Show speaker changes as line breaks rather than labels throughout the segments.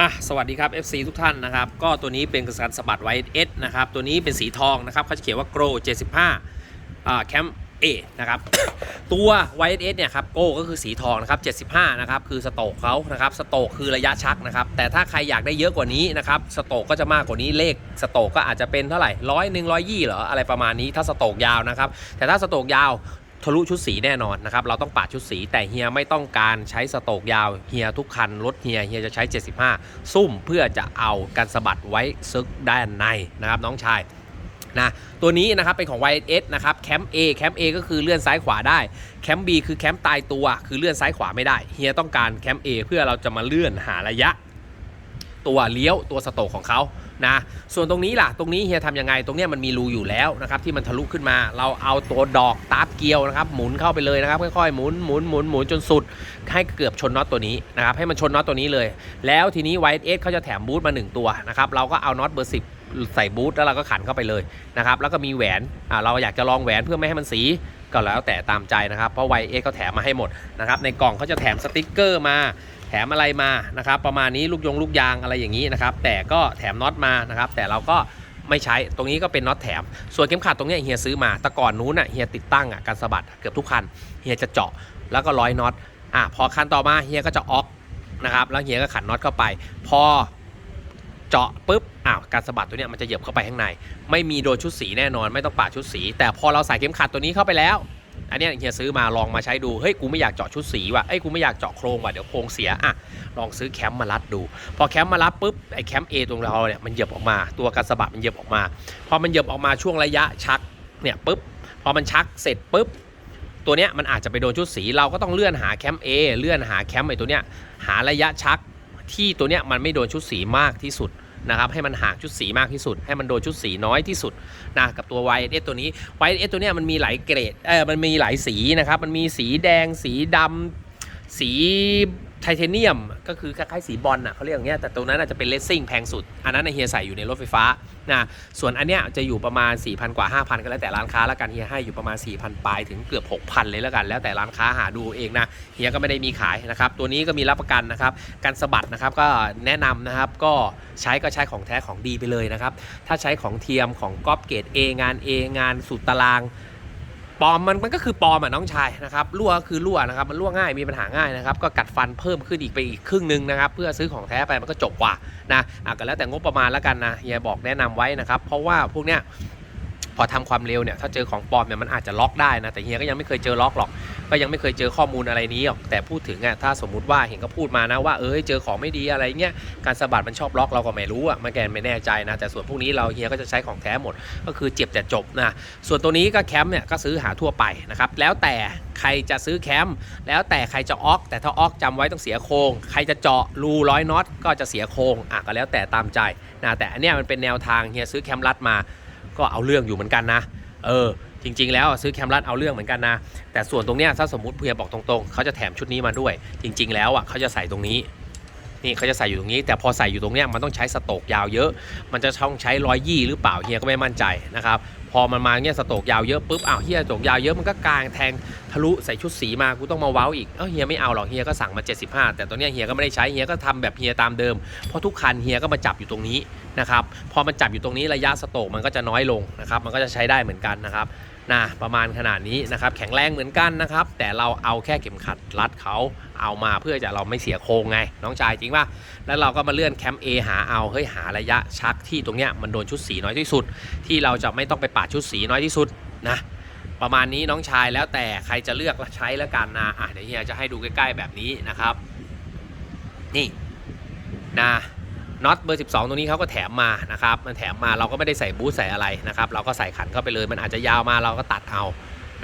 อะสวัสดีครับ FC ทุกท่านนะครับ ก็ตัวนี้เป็นกระสันสะบัดไวเอสนะครับ ตัวนี้เป็นสีทองนะครับเขาจะเขียนว่า Grow 75อ่าแคมเอนะครับ ตัวไวท์เอสเนี่ยครับโก้ก็คือสีทองนะครับ 75 นะครับ คือสโตกเขานะครับ สโตกคือระยะชักนะครับ แต่ถ้าใครอยากได้เยอะกว่านี้นะครับ สโตกก็จะมากกว่านี้ เลขสโตกก็อาจจะเป็นเท่าไหร่ร้อยหนึ่งร้อยยี่เหรอ อะไรประมาณนี้ ถ้าสโตกยาวนะครับ แต่ถ้าสโตกยาว ทะลุชุดสีแน่นอนนะครับ เราต้องปาดชุดสี แต่เฮียไม่ต้องการใช้สโตกยาวเฮียทุกคันรถเฮียเฮียจะใช้ 75 ซุ่มเพื่อจะเอากันสะบัดไว้ซึกด้านในนะครับน้องชายนะตัวนี้นะครับเป็นของ YS นะครับแคมป์ A แคมป์ A ก็คือเลื่อนซ้ายขวาได้แคมป์ B คือแคมป์ตายตัว คือเลื่อนซ้ายขวาไม่ได้เฮียต้องการแคมป์ A เพื่อเราจะมาเลื่อนหาระยะ ตัวเลี้ยวตัวสโตกของเขา นะส่วนตรงนี้ล่ะตรงนี้เฮียทำยังไง ตรงนี้มันมีรูอยู่แล้วนะครับที่มันทะลุขึ้นมา เราเอาตัวดอกตาร์ฟเกลียวนะครับหมุนเข้าไปเลยนะครับค่อยๆหมุนหมุนหมุนหมุนจนสุด ให้เกือบชนน็อตตัวนี้นะครับให้มันชนน็อตตัวนี้เลย แล้วทีนี้ไวท์เอสเขาจะแถมบูทมา 1 ตัวนะครับเราก็เอาน็อตเบอร์สิ ใส่บูทแล้วเราก็ขันเข้าไปเลยนะครับแล้วก็มีแหวนเราอยากจะลองแหวนเพื่อไม่ให้มันสีก็แล้วแต่ตามใจนะครับเพราะไวเอสเขาแถมมาให้หมดนะครับในกล่องเขาจะแถมสติกเกอร์มาแถมอะไรมานะครับประมาณนี้ลูกยงลูกยางอะไรอย่างนี้นะครับแต่ก็แถมน็อตมานะครับแต่เราก็ไม่ใช้ตรงนี้ก็เป็นน็อตแถม ส่วนเข็มขัดตรงนี้เฮียซื้อมาแต่ก่อนนู้นอะเฮียติดตั้งอะการสะบัดเกือบทุกคันเฮียจะเจาะแล้วก็ร้อยน็อตอะพอคันต่อมาเฮียก็จะออกนะครับแล้วเฮียก็ขันน็อตเข้าไป พอ เจาะปุ๊บอ้าวการสะบัดตัวเนี้ยมันจะเหยียบเข้าไปข้างใน ไม่มีโดนชุดสีแน่นอนไม่ต้องปาดชุดสี แต่พอเราใส่เข็มขัดตัวนี้เข้าไปแล้ว อันเนี้ยเฮียซื้อมาลองมาใช้ดูเฮ้ยกูไม่อยากเจาะชุดสีว่ะเอ้ยกูไม่อยากเจาะโครงว่ะเดี๋ยวโครงเสียอะลองซื้อแคมป์มารัดดู พอแคมป์มารัดปุ๊บไอ้แคมป์ A ตรงเราเนี่ยมันเหยียบออกมา ตัวการสะบัดมันเหยียบออกมา พอมันเหยียบออกมาช่วงระยะชักเนี่ยปุ๊บพอมันชักเสร็จปุ๊บตัวเนี้ยมันอาจจะไปโดนชุดสีเราก็ต้องเลื่อนหาแคมป์ A เลื่อนหาแคมป์ไอ้ตัวเนี้ยหาระยะชักที่ตัวเนี้ยมันไม่โดนชุดสีมากที่สุด นะครับให้มันห่างชุดสีมากที่สุด ให้มันโดนชุดสีน้อยที่สุดนะกับตัว YS ตัวนี้ YS ตัวเนี้ยมันมีหลายเกรดเออมันมีหลายสีนะครับมันมีสีแดงสีดำสี ไทเทเนียมก็คือคล้ายๆสีบอลอะเขาเรียกอย่างเงี้ยแต่ตรงนั้นอาจจะเป็นเลสซิ่งแพงสุด อันนั้นเฮียใส่อยู่ในรถไฟฟ้านะส่วนอันเนี้ยจะอยู่ประมาณ 4,000 กว่า 5,000 ก็แล้วแต่ร้านค้าแล้วกันเฮียให้อยู่ประมาณ 4,000 ปลายถึงเกือบ 6,000 เลยแล้วกัน แล้วแต่ร้านค้าหาดูเองนะเฮียก็ไม่ได้มีขายนะครับตัวนี้ก็มีรับประกันนะครับการสะบัดนะครับก็แนะนำนะครับก็ใช้ก็ใช้ของแท้ของดีไปเลยนะครับถ้าใช้ของเทียมของก๊อปเกรด A งาน A งานสุดตาราง ปลอมมันมันก็คือปลอมอะน้องชายนะครับรั่วก็คือรั่วนะครับมันรั่วง่ายมีปัญหาง่ายนะครับก็กัดฟันเพิ่มขึ้นอีกไปอีกครึ่งหนึงนะครับเพื่อซื้อของแท้ไปมันก็จบกว่านะอะก็แล้วแต่งบประมาณแล้วกันนะเฮียบอกแนะนำไว้นะครับเพราะว่าพวกเนี้ย พอทำความเร็วเนี่ยถ้าเจอของปลอมเนี่ยมันอาจจะล็อกได้นะแต่เฮียก็ยังไม่เคยเจอล็อกหรอก ก็ยังไม่เคยเจอข้อมูลอะไรนี้หรอกแต่พูดถึงอะถ้าสมมุติว่าเห็นก็พูดมานะว่าเอ้ยเจอของไม่ดีอะไรเงี้ยการสะบัดมันชอบล็อกเราก็ไม่รู้อะมันแกนไม่แน่ใจนะแต่ส่วนพวกนี้เราเฮียก็จะใช้ของแท้หมด ก็คือเจ็บแต่จบนะส่วนตัวนี้ก็แคมป์เนี่ยก็ซื้อหาทั่วไปนะครับแล้วแต่ใครจะซื้อแคมป์แล้วแต่ใครจะออก แต่ถ้าออกจำไว้ต้องเสียโครงใครจะเจาะรูร้อยน็อตก็จะเสียโครงอะก็แล้วแต่ตามใจนะแต่อันเนี้ยมันเป็นแนวทางเฮียซื้อแคมป์รัดมา ก็เอาเรื่องอยู่เหมือนกันนะ เออ จริง ๆ แล้วซื้อแคมรัดเอาเรื่องเหมือนกันนะ แต่ส่วนตรงเนี้ยถ้าสมมติเพียบอกตรงๆเขาจะแถมชุดนี้มาด้วย จริง ๆ แล้วอะเขาจะใส่ตรงนี้นี่เขาจะใส่อยู่ตรงนี้ แต่พอใส่อยู่ตรงเนี้ยมันต้องใช้สโตกยาวเยอะ มันจะต้องใช้ร้อยยี่หรือเปล่าเฮียก็ไม่มั่นใจนะครับ พอมันมาเนี่ยสโตกยาวเยอะปุ๊บอ้าวเฮียสโตกยาวเยอะมันก็กลางแทงทะลุใส่ชุดสีมากูต้องมาเว้าอีกเออเฮียไม่เอาหรอกเฮียก็สั่งมา 75 แต่ตัวเนี้ยเฮียก็ไม่ได้ใช้เฮียก็ทำแบบเฮียตามเดิม เพราะทุกคันเฮียก็มาจับอยู่ตรงนี้นะครับพอมันจับอยู่ตรงนี้ระยะสโตกมันก็จะน้อยลงนะครับมันก็จะใช้ได้เหมือนกันนะครับนะประมาณขนาดนี้นะครับแข็งแรงเหมือนกันนะครับ แต่เราเอาแค่เข็มขัดรัดเขาเอามาเพื่อจะเราไม่เสียโครงไง น้องชายจริงป่ะแล้วเราก็มาเลื่อนแคมป์ A หาเอาเฮ้ยหาระยะชักที่ตรงเนี้ยมันโดนชุดสีน้อยที่สุด ที่เราจะไม่ต้องไปปาดชุดสีน้อยที่สุดนะประมาณนี้น้องชายแล้วแต่ใครจะเลือกใช้แล้วกันนะอะเดี๋ยวเฮียจะให้ดูใกล้ๆแบบนี้นะครับ นี่นะน็อตเบอร์ 12 ตรงนี้เขาก็แถมมานะครับ มันแถมมาเราก็ไม่ได้ใส่บูทใส่อะไรนะครับ เราก็ใส่ขันเข้าไปเลย มันอาจจะยาวมาเราก็ตัดเอา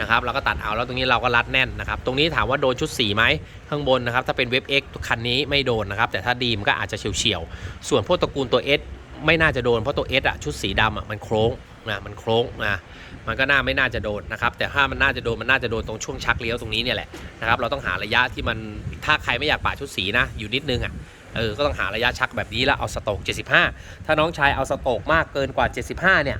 นะครับ เราก็ตัดเอาแล้วตรงนี้เราก็รัดแน่นนะครับ ตรงนี้ถามว่าโดนชุดสีไหมข้างบนนะครับ ถ้าเป็นเว็บ X คันนี้ไม่โดนนะครับ แต่ถ้าดีมก็อาจจะเฉียวๆ ส่วนพวกตระกูลตัว S ไม่น่าจะโดนเพราะตัวเอะชุดสีดำอะมันโค้งนะมันโค้งนะมันก็น่าไม่น่าจะโดนนะครับแต่ถ้ามันน่าจะโดนมันน่าจะโดนตรงช่วงชักเลี้ยวตรงนี้เนี่ยแหละนะครับเราต้องหาระยะที่มันถ้าใครไม่อยากปาชุดสีนะอยู่นิดนึงอะเออก็ต้องหาระยะชักแบบนี้แล้วเอาสโตก75 ถ้าน้องชายเอาสโตกมากเกินกว่า 75เนี่ย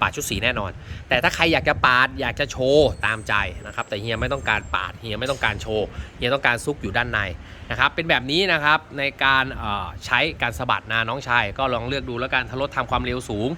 ปาดชุดสีแน่นอน แต่ถ้าใครอยากจะปาดอยากจะโชว์ตามใจนะครับ แต่เฮียไม่ต้องการปาดเฮียไม่ต้องการโชว์เฮียต้องการซุกอยู่ด้านในนะครับเป็นแบบนี้นะครับในการใช้การสะบัดนะน้องชายก็ลองเลือกดูแล้วกันถ้ารถทำความเร็วสูง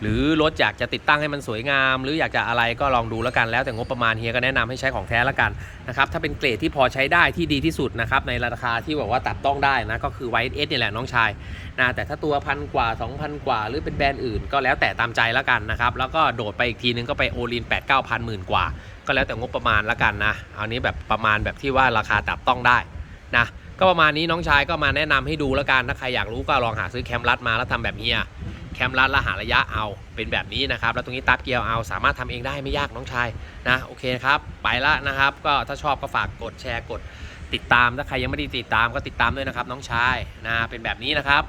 หรือรถอยากจะติดตั้งให้มันสวยงาม หรืออยากจะอะไรก็ลองดูแล้วกันแล้วแต่งบประมาณเฮียก็แนะนำให้ใช้ของแท้แล้วกันนะครับถ้าเป็นเกรดที่พอใช้ได้ที่ดีที่สุดนะครับในราคาที่แบบว่าตัดต้องได้นะก็คือไวท์เอสนี่แหละน้องชายนะแต่ถ้าตัวพันกว่า 2,000 กว่า หรือเป็นแบรนด์อื่นก็แล้วแต่ตามใจแล้วกันนะครับแล้วก็โดดไปอีกทีนึงก็ไปโอลิน8 9 0 0 0หมื่นกว่า ก็แล้วแต่งบประมาณแล้วกันนะเอานี้แบบประมาณแบบที่ว่าราคาตัดต้องได้นะก็ประมาณนี้น้องชายก็มาแนะนำให้ดูแล้วกันถ้าใครอยากรู้ก็ลองหาซื้อแคมรัดมาแล้วทำแบบเฮียแคมรัดและหาระยะเอาเป็นแบบนี้นะครับแล้วตรงนี้ตัดเกียร์เอาสามารถทำเองได้ไม่ยากน้องชายนะโอเคครับไปละนะครับ ก็ถ้าชอบก็ฝากกดแชร์กดติดตามถ้าใครยังไม่ได้ติดตามก็ติดตามด้วยนะครับน้องชายนะเป็นแบบนี้นะครับ